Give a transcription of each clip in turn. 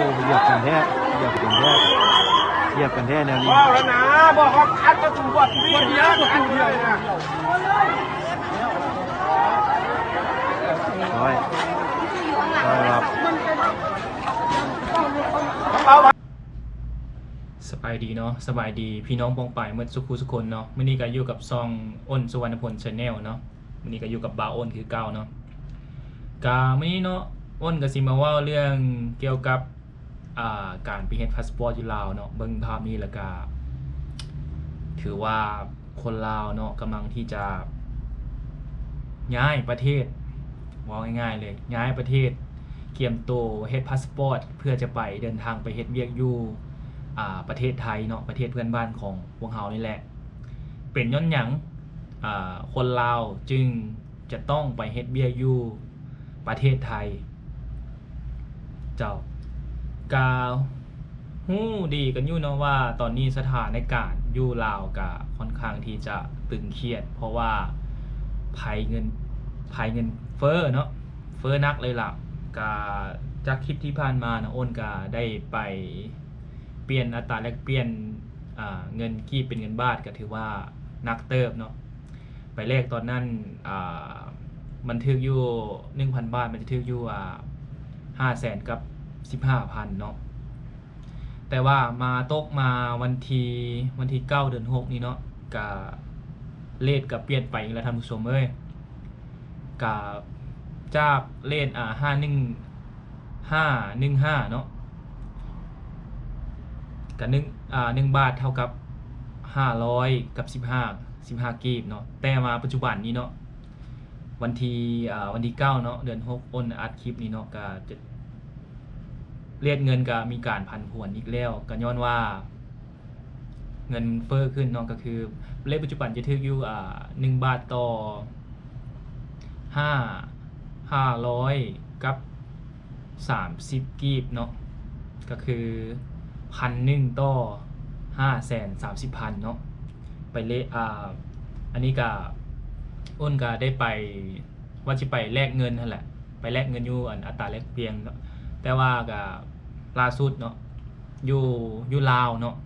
อ้เหยียบกันแท้เหยียบกันแท้เหยียบกันแท้แนวนี้บอกแล้วนะบอกว่าคัดจะถูกบทบทเดียวบทเดียวนะร้อยร้อยครับสบายดีเนาะสบายดีพี่น้องปองป่ายเมื่อสุขุสุคนเนาะมื้อนี้ก็อยู่กับซองอ้นสุวรรณพลชาแนลเนาะมื้อนี้ก็อยู่กับบาอ้นคือเก่าเนาะกามื้อนี้เนาะอ้นก็สิมาว่าเรื่องเกี่ยวกับ การไปเฮ็ดพาสปอร์ตอยู่ลาวเนาะเบิ่งภาพนี้แล้วก็ถือว่าคนลาวเนาะกำลังที่จะย้ายประเทศว่าง่ายๆเลยย้ายประเทศเกียมโตวเฮ็ดพาสปอร์ตเพื่อจะไปเดินทางไปเฮ็ดเวียกอยู่อ่าประเทศไทยเนาะประเทศเพื่อนบ้านของพวกเรานี่แหละ เป็นย้อนหยังอ่าคนลาวจึงจะต้องไปเฮ็ดเบียอยู่ประเทศไทย เจ้า กาฮู้ดีกันอยู่เนาะว่าตอนนี้สถานการณ์อยู่ลาวก็ค่อนข้างที่จะตึงเครียด เพราะว่าภัยเงินภัยเงินเฟ้อเนาะเฟ้อนักเลยล่ะกาจากคลิปที่ผ่านมานะอ้นก็ได้ไปเปลี่ยนอัตราแลกเปลี่ยนอ่าเงินกีบเป็นเงินบาทก็ถือว่านักเติบเนาะไปเลขตอนนั้นอ่ามันถืออยู่หนึ่งพันบาท มันจะถืออยู่ห้าแสนกับ สิบห้าพันเนาะแต่ว่ามาตกมาวันที่วันที่เก้าเดือนหกนี้เนาะกับเลทกับเปลี่ยนไปอีกแล้วท่านผู้ชมเอ้ยกับจากเลทอ่าห้าหนึ่งห้าหนึ่งห้าเนาะกับหนึ่งอ่าหนึ่งบาทเท่ากับห้าร้อยกับสิบห้าสิบห้ากีบเนาะแต่มาปัจจุบันนี้เนาะวันที่อ่าวันที่เก้าเนาะเดือนหกอ้นอัดคลิปนี้เนาะก็จะ เรียกเงินก็มีการพันผวนอีกแล้วก็ย้อนว่า เงินเฟ้อขึ้นเนาะก็คือเลขปัจจุบันจะถืออยู่อ่าหนึ่งบาทต่อห้าห้าร้อยกับสามสิบกีบเนาะก็คือพันหนึ่งต่อห้าแสนสามสิบพันเนาะไปเลอ่าอันนี้ก็อ้นก็ได้ไปว่าจะไปแลกเงินนั่นแหละ ไปแลกเงินอยู่อันอัตราแลกเปลี่ยนแต่ว่าก็ ล่าสุดเนาะอยู่อยู่ลาวเนาะ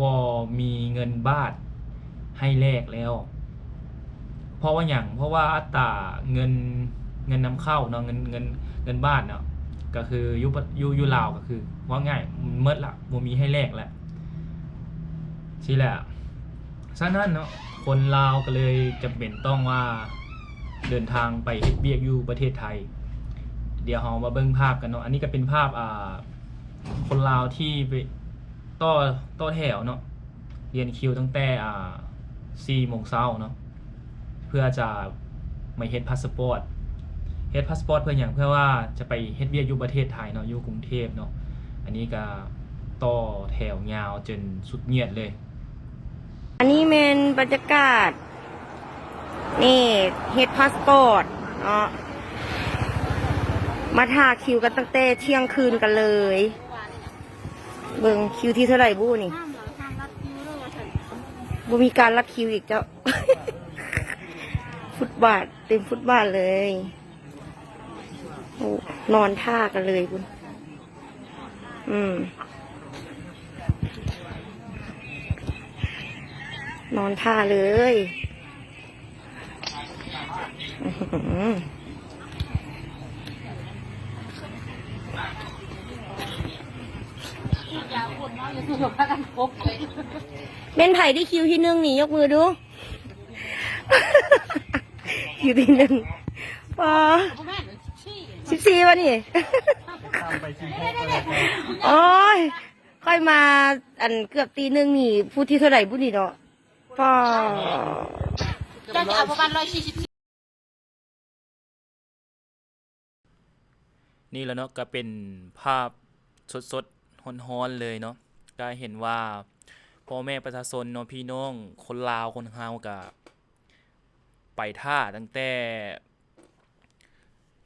บ่มีเงินบาทให้แลกแล้ว เพราะว่าอย่างเพราะว่าอัตราเงินเงินนำเข้าเนาะเงินเงินเงินบาทเนาะก็คืออยูปอยูอยูลาวก็คือ ว่าง่ายเมิดละบ่มีให้แลกแหละสิแหละฉะนั้นเนาะคนลาวก็เลยจำเป็นต้องว่าเดินทางไปเฮ็ดเบียกอยู่ประเทศไทย เดี๋ยวเรามาเบิ่งภาพกันเนาะอันนี้ก็เป็นภาพอ่า คนลาวที่ไปต่อต่อแถวเนาะเรียนคิวตั้งแต่อ่า4โมงเช้าเนาะเพื่อจะมาเฮ็ดพาสปอร์ตเฮ็ดพาสปอร์ตเพื่ออย่างเพื่อว่าจะไปเฮ็ดเวียอยู่ประเทศไทยเนาะอยู่กรุงเทพเนาะอันนี้ก็ต่อแถวยาวจนสุดเงียดเลย อันนี้เป็นบรรยากาศ นี่เฮ็ดพาสปอร์ตเนาะมาทาคิวกันตั้งแต่เที่ยงคืนกันเลย เบิ่งคิวที่เท่าไหร่บู้นี่บูมีการรับคิวอีกเจ้า ฟุตบาทเต็มฟุตบาทเลยโอ้นอนท่ากันเลยคุณอืม นอนท่าเลย อื้อหือ เป็นไผ่ที่คิวที่หนึ่งนี่ยกมือดู คิวที่หนึ่งปอสิบสี่วะนี่ โอ้ย ค่อยมาอันเกือบตีหนึ่งนี่พูดที่เท่าไหร่พูดนี่เนาะปอจะเอาประมาณร้อยสี่สิบนี่แล้วเนาะก็เป็นภาพสดๆ ฮ้อนๆเลยเนาะก็เห็นว่าพ่อแม่ประชาชนเนาะพี่น้องคนลาวคนฮาวก็ไปท่าตั้งแต่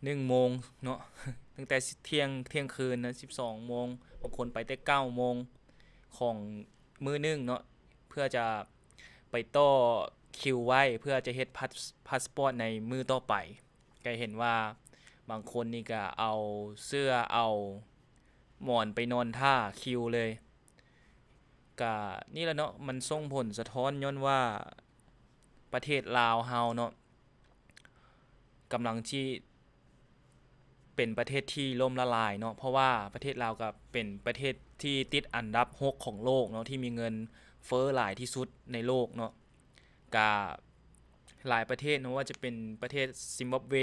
หนึ่งโมงเนาะตั้งแต่เที่ยงเที่ยงคืนนะสิบสองโมงบางคนไปแต่เก้าโมงของมือนึงเนาะเพื่อจะไปต่อคิวไว้เพื่อจะเฮ็ดพาสพาสปอร์ตในมือต่อไปก็เห็นว่าบางคนนี่ก็เอาเสื้อเอา หมอนไปนอนท่าคิวเลยกะนี่แหละเนาะมันส่งผลสะท้อนย้อนว่าประเทศลาวเฮาเนาะกำลังที่เป็นประเทศที่ล่มละลายเนาะเพราะว่าประเทศลาวก็เป็นประเทศที่ติดอันดับ6ของโลกเนาะที่มีเงินเฟ้อหลายที่สุดในโลกเนาะกะหลายประเทศเนาะว่าจะเป็นประเทศซิมบับเว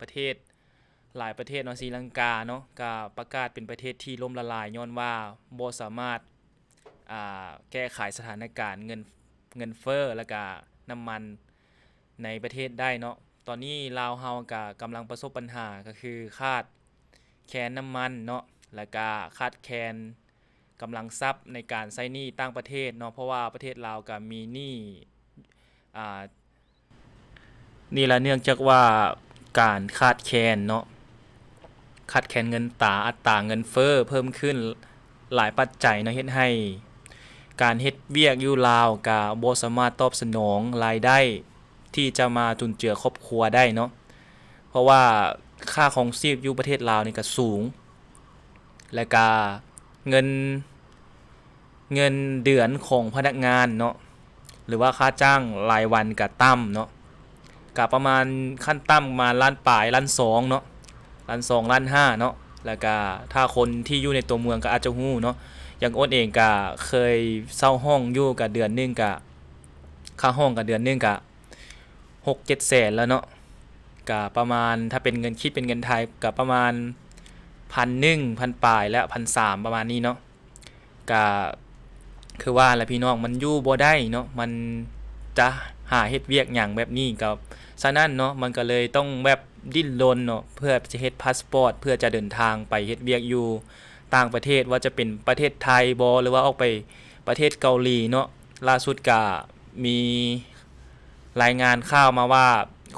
ประเทศ หลายประเทศเนาะศรีลังกาเนาะก็ประกาศเป็นประเทศที่ล่มละลายย้อนว่าบ่สามารถอ่าแก้ไขสถานการณ์เงินเงินเฟ้อแล้วก็น้ำมันในประเทศได้เนาะตอนนี้ลาวเฮาก็กำลังประสบปัญหาก็คือคาดแคลนน้ำมันเนาะแล้วก็คาดแคลนกำลังทรัพย์ในการใช้หนี้ต่างประเทศเนาะเพราะว่าประเทศลาวก็มีหนี้อ่านี่ละเนื่องจากว่าการคาดแคลนเนาะ คาดแคลนเงินตาอัตราเงินเฟ้อเพิ่มขึ้นหลายปัจจัยนะเฮ็ดให้ การเฮ็ดเวียกอยู่ลาวก็บ่สามารถตอบสนองรายได้ที่จะมาจุนเจือครอบครัวได้เนาะเพราะว่าค่าของชีพอยู่ประเทศลาวนี่ก็สูง และก็เงินเงินเดือนของพนักงานเนาะหรือว่าค่าจ้างรายวันก็ต่ำเนาะกับประมาณขั้นต่ำประมาล้านปลายล้านสองเนาะ ล้านสองล้านห้าเนาะแล้วก็ถ้าคนที่อยู่ในตัวเมืองก็อาจจะหู้เนาะอย่างอ้นเองก็เคยเช่าห้องอยู่กับเดือนนึงก็ค่าห้องกับเดือนนึงก็หกเจ็ดแสนแล้วเนาะก็ประมาณถ้าเป็นเงินคิดเป็นเงินไทยก็ประมาณพันหนึ่งพันปลายและพันสามประมาณนี้เนาะก็คือว่าแหละพี่น้องมันอยู่บ่ได้เนาะมันจะหาเฮ็ดเวียกอย่างแบบนี้กับฉะนั้นเนาะมันก็เลยต้องแบบ ดิ้นรนเนาะเพื่อจะเฮ็ดพาสปอร์ตเพื่อจะเดินทางไปเฮ็ดเวียกอยู่ต่างประเทศว่าจะเป็นประเทศไทยบอหรือว่าออกไปประเทศเกาหลีเนาะล่าสุดก็มีรายงานข่าวมาว่า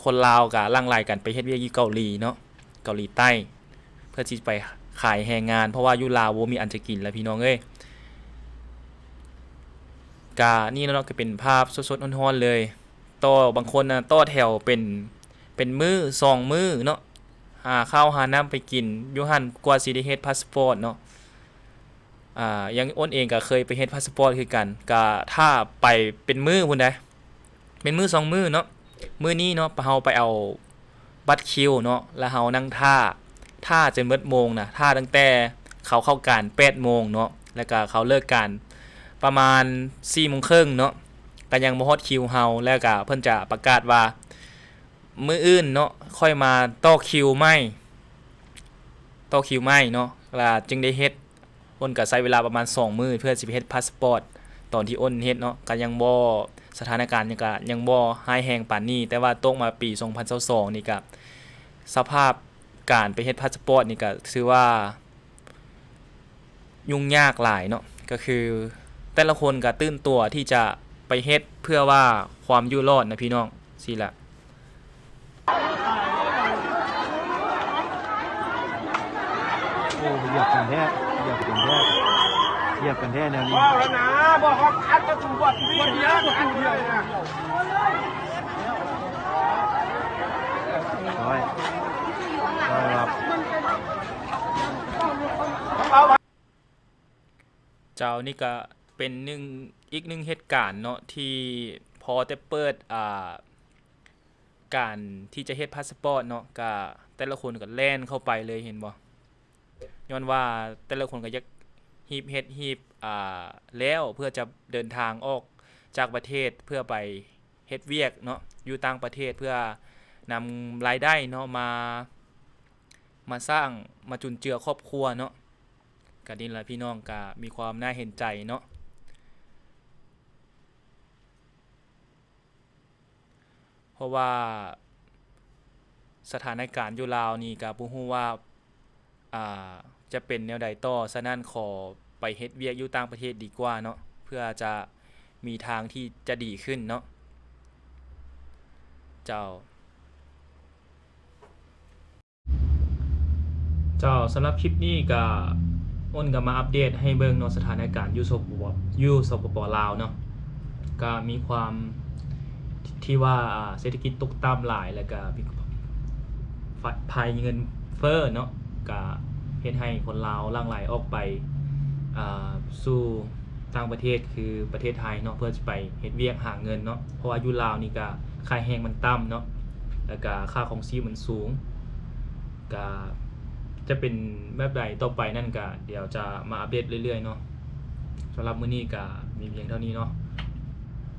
คนลาวก็ลังไหลกันไปเฮ็ดเวียกอยู่เกาหลีเนาะเกาหลีใต้ เพื่อที่จะไปขายแรงงาน เพราะว่าอยู่ลาวมีอันจะกินแล้วพี่น้องเอ้ยกานี่เนาะก็เป็นภาพสดๆร้อนๆเลยต่อบางคนนะต่อแถวเป็น เป็นมือสองมือเนาะหาข้าวหาน้ำไปกินยูหันกว่าสิได้เฮ็ดพาสปอร์ตเนาะอ่ายังอ้นเองก็เคยไปเฮ็ดพาสปอร์ตคือกันก็ถ้าไปเป็นมือพุ่นได้เป็นมือสองมือเนาะมือนี้เนาะเฮาไปเอาบัตรคิวเนาะแล้วเฮานั่งท่าท่าจนเบิดโมงนะท่าตั้งแต่เขาเข้าการ8โมงเนาะแล้วก็เขาเลิกการประมาณ4โมงครึ่งเนาะก็ยังบ่ฮอดคิวเฮาแล้วก็เพิ่นจะประกาศว่า มื้ออื่นเนาะค่อยมาต่อคิวใหม่ต่อคิวใหม่เนาะล้วจึงได้เฮ็ดอ้นก็ใช้เวลาประมาณ 2 มื้อเพื่อสิไปเฮ็ดพาสปอร์ตตอนที่อ้นเฮ็ดเนาะก็ยังบ่สถานการณ์ยังก็ยังบ่หายแฮงปานนี้ แต่ว่าตกมาปี 2022นี่ก็สภาพการไปเฮ็ดพาสปอร์ตนี่ก็ถือว่า ยุ่งยากหลายเนาะก็คือแต่ละคนก็ตื่นตัวที่จะไปเฮ็ดเพื่อว่าความอยู่รอดนะพี่น้องสิละ โอ้เหยียบกันแท้เหยียบกันแท้เหยียบกันแท้แนวนี้ว้าวแล้วนะบอกเขาอัดก็ถูกบวชคนเดียวอันเดียวนะร้อยร้อยครับเอาเจ้านี่ก็เป็นหนึ่งอีกหนึ่งเหตุการณ์เนาะที่พอแต่เปิดอ่าการที่จะเฮ็ดพาสปอร์ตเนาะก็แต่ละคนก็แล่นเข้าไปเลยเห็นบ่ ย้อนว่าแต่ละคนก็ยากฮีบเฮ็ดฮีบอ่าแล้วเพื่อจะเดินทางออกจากประเทศเพื่อไปเฮ็ดเวียกเนาะอยู่ต่างประเทศเพื่อนำรายได้เนาะมามาสร้างมาจุนเจือครอบครัวเนาะก็นี่แหละพี่น้องก็มีความน่าเห็นใจเนาะเพราะว่าสถานการณ์อยู่ลาวนี่ก็บ่ฮู้ว่าอ่า จะเป็นแนวใดต่อฉะนั้นขอไปเฮ็ดเวียกอยู่ต่างประเทศดีกว่าเนาะเพื่อจะมีทางที่จะดีขึ้นเนาะเจ้า เจ้าสำหรับคลิปนี้ก็อ้นก็มาอัปเดตให้เบิ่งเนาะสถานการณ์ยูสปปยูสปปลาวเนาะก็มีความที่ว่าเศรษฐกิจตกต่ำหลายแล้วก็ภัยเงินเฟ้อเนาะก็ เฮ็ดให้คนลาวลั่งไหลออกไปสู่ต่างประเทศคือประเทศไทยเนาะเพื่อจะไปเฮ็ดเวียกหาเงินเนาะเพราะว่ายู่ลาวนี่ก็ค่าแรงมันต่ำเนาะแล้วก็ค่าของชีพมันสูงก็จะเป็นแบบใดต่อไปนั่นก็เดี๋ยวจะมาอัปเดตเรื่อยๆเนาะสำหรับมื้อนี้ก็มีเพียงเท่านี้เนาะ